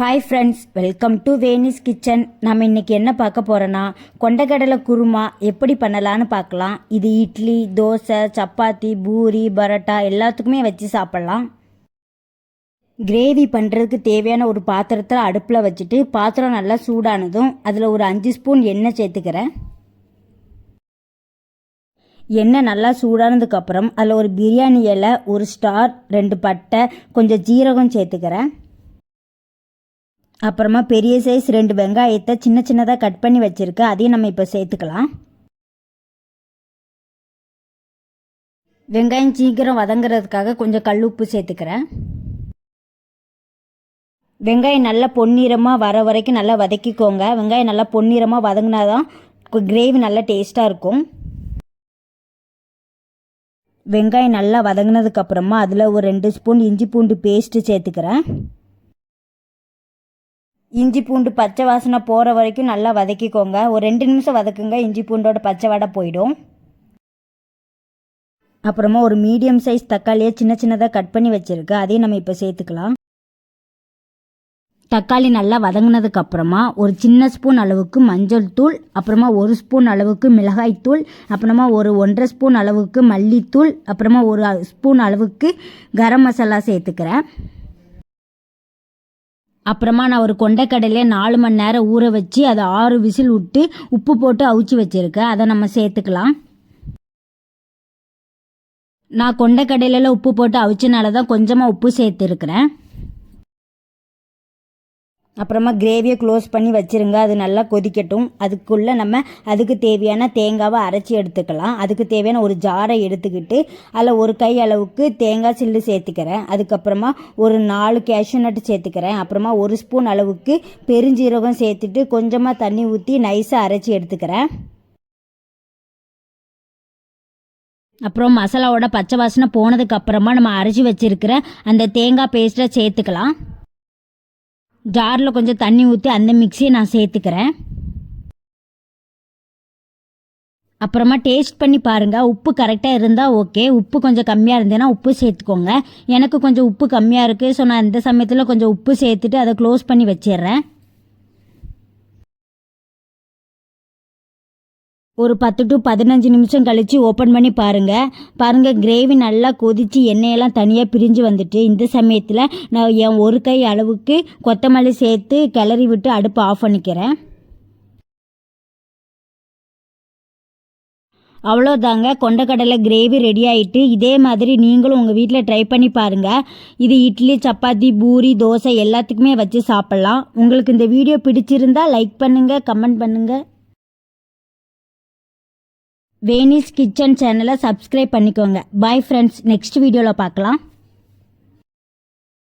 Hi friends welcome to Veni's kitchen நம்ம இன்றைக்கி என்ன பார்க்க போகிறோன்னா கொண்டக்கடலை குருமா எப்படி பண்ணலான்னு பார்க்கலாம். இது இட்லி தோசை சப்பாத்தி பூரி பரோட்டா எல்லாத்துக்குமே வச்சு சாப்பிட்லாம். கிரேவி பண்ணுறதுக்கு தேவையான ஒரு பாத்திரத்தில் அடுப்பில் வச்சுட்டு பாத்திரம் நல்லா சூடானதும் அதில் ஒரு அஞ்சு ஸ்பூன் எண்ணெய் சேர்த்துக்கிறேன். எண்ணெய் நல்லா சூடானதுக்கப்புறம் அதில் ஒரு பிரியாணி இலை ஒரு ஸ்டார் ரெண்டு பட்டை கொஞ்சம் ஜீரகம் சேர்த்துக்கிறேன். அப்புறமா பெரிய சைஸ் ரெண்டு வெங்காயத்தை சின்ன சின்னதாக கட் பண்ணி வச்சுருக்கேன் அதையும் நம்ம இப்போ சேர்த்துக்கலாம். வெங்காயம் சீக்கிரம் வதங்குறதுக்காக கொஞ்சம் கல் உப்பு சேர்த்துக்கிறேன். வெங்காயம் நல்லா பொன்னிறமாக வர வரைக்கும் நல்லா வதக்கிக்கோங்க. வெங்காயம் நல்லா பொன்னிறமாக வதங்கினா தான் கிரேவி நல்லா டேஸ்ட்டாக இருக்கும். வெங்காயம் நல்லா வதங்கினதுக்கப்புறமா அதில் ஒரு ரெண்டு ஸ்பூன் இஞ்சி பூண்டு பேஸ்ட்டு சேர்த்துக்கிறேன். இஞ்சி பூண்டு பச்சை வாசனை போகிற வரைக்கும் நல்லா வதக்கிக்கோங்க. ஒரு ரெண்டு நிமிஷம் வதக்குங்க. இஞ்சி பூண்டோட பச்சை வடை போயிடும். அப்புறமா ஒரு மீடியம் சைஸ் தக்காளியை சின்ன சின்னதாக கட் பண்ணி வச்சுருக்கு. அதையும் நம்ம இப்போ சேர்த்துக்கலாம். தக்காளி நல்லா வதங்கினதுக்கு அப்புறமா ஒரு சின்ன ஸ்பூன் அளவுக்கு மஞ்சள் தூள் அப்புறமா ஒரு ஸ்பூன் அளவுக்கு மிளகாய் தூள் அப்புறமா ஒரு ஒன்றரை ஸ்பூன் அளவுக்கு மல்லித்தூள் அப்புறமா ஒரு ஸ்பூன் அளவுக்கு கரம் மசாலா சேர்த்துக்கிறேன். அப்புறமா நான் ஒரு கொண்டைக்கடலையை நாலு மணி நேரம் ஊற வச்சு அதை ஆறு விசில் விட்டு உப்பு போட்டு அவிச்சு வச்சுருக்கேன். அதை நம்ம சேர்த்துக்கலாம். நான் கொண்டைக்கடலையில் உப்பு போட்டு அவிச்சனால தான் கொஞ்சமாக உப்பு சேர்த்துருக்குறேன். அப்புறமா கிரேவியை க்ளோஸ் பண்ணி வச்சுருங்க. அது நல்லா கொதிக்கட்டும். அதுக்குள்ளே நம்ம அதுக்கு தேவையான தேங்காவை அரைச்சி எடுத்துக்கலாம். அதுக்கு தேவையான ஒரு ஜாரை எடுத்துக்கிட்டு அதில் ஒரு கை அளவுக்கு தேங்காய் சில்லு சேர்த்துக்கிறேன். அதுக்கப்புறமா ஒரு நாலு கேஷ்யூ நட்டு சேர்த்துக்கிறேன். அப்புறமா ஒரு ஸ்பூன் அளவுக்கு பெருஞ்சீரகம் சேர்த்துட்டு கொஞ்சமாக தண்ணி ஊற்றி நைஸாக அரைச்சி எடுத்துக்கிறேன். அப்புறம் மசாலாவோட பச்சை வாசனை போனதுக்கு அப்புறமா நம்ம அரைச்சி வச்சிருக்கிற அந்த தேங்காய் பேஸ்ட்டை சேர்த்துக்கலாம். ஜாரில் கொஞ்சம் தண்ணி ஊற்றி அந்த மிக்சியை நான் சேர்த்துக்கிறேன். அப்புறமா டேஸ்ட் பண்ணி பாருங்கள் உப்பு கரெக்டாக இருந்தால் ஓகே உப்பு கொஞ்சம் கம்மியாக இருந்ததுன்னா உப்பு சேர்த்துக்கோங்க. எனக்கு கொஞ்சம் உப்பு கம்மியாக இருக்குது ஸோ நான் இந்த சமயத்தில் கொஞ்சம் உப்பு சேர்த்துட்டு அதை க்ளோஸ் பண்ணி வச்சிடுறேன். ஒரு பத்து டு பதினஞ்சு நிமிஷம் கழித்து ஓப்பன் பண்ணி பாருங்கள் பாருங்கள் கிரேவி நல்லா கொதித்து எண்ணெயெல்லாம் தனியாக பிரிஞ்சு வந்துட்டு இந்த சமயத்தில் நான் என் ஒரு கை அளவுக்கு கொத்தமல்லி சேர்த்து கிளறி விட்டு அடுப்பு ஆஃப் பண்ணிக்கிறேன். அவ்வளோதாங்க கொண்டக்கடலை கிரேவி ரெடி ஆகிட்டு இதே மாதிரி நீங்களும் உங்கள் வீட்டில் ட்ரை பண்ணி பாருங்கள் இது இட்லி சப்பாத்தி பூரி தோசை எல்லாத்துக்குமே வச்சு சாப்பிட்லாம். உங்களுக்கு இந்த வீடியோ பிடிச்சிருந்தா லைக் பண்ணுங்கள் கமெண்ட் பண்ணுங்கள் வேனிஸ் கிச்சன் சேனலை சப்ஸ்கிரைப் பண்ணிக்கோங்க. பாய் ஃப்ரெண்ட்ஸ் நெக்ஸ்ட் வீடியோவில் பார்க்கலாம்.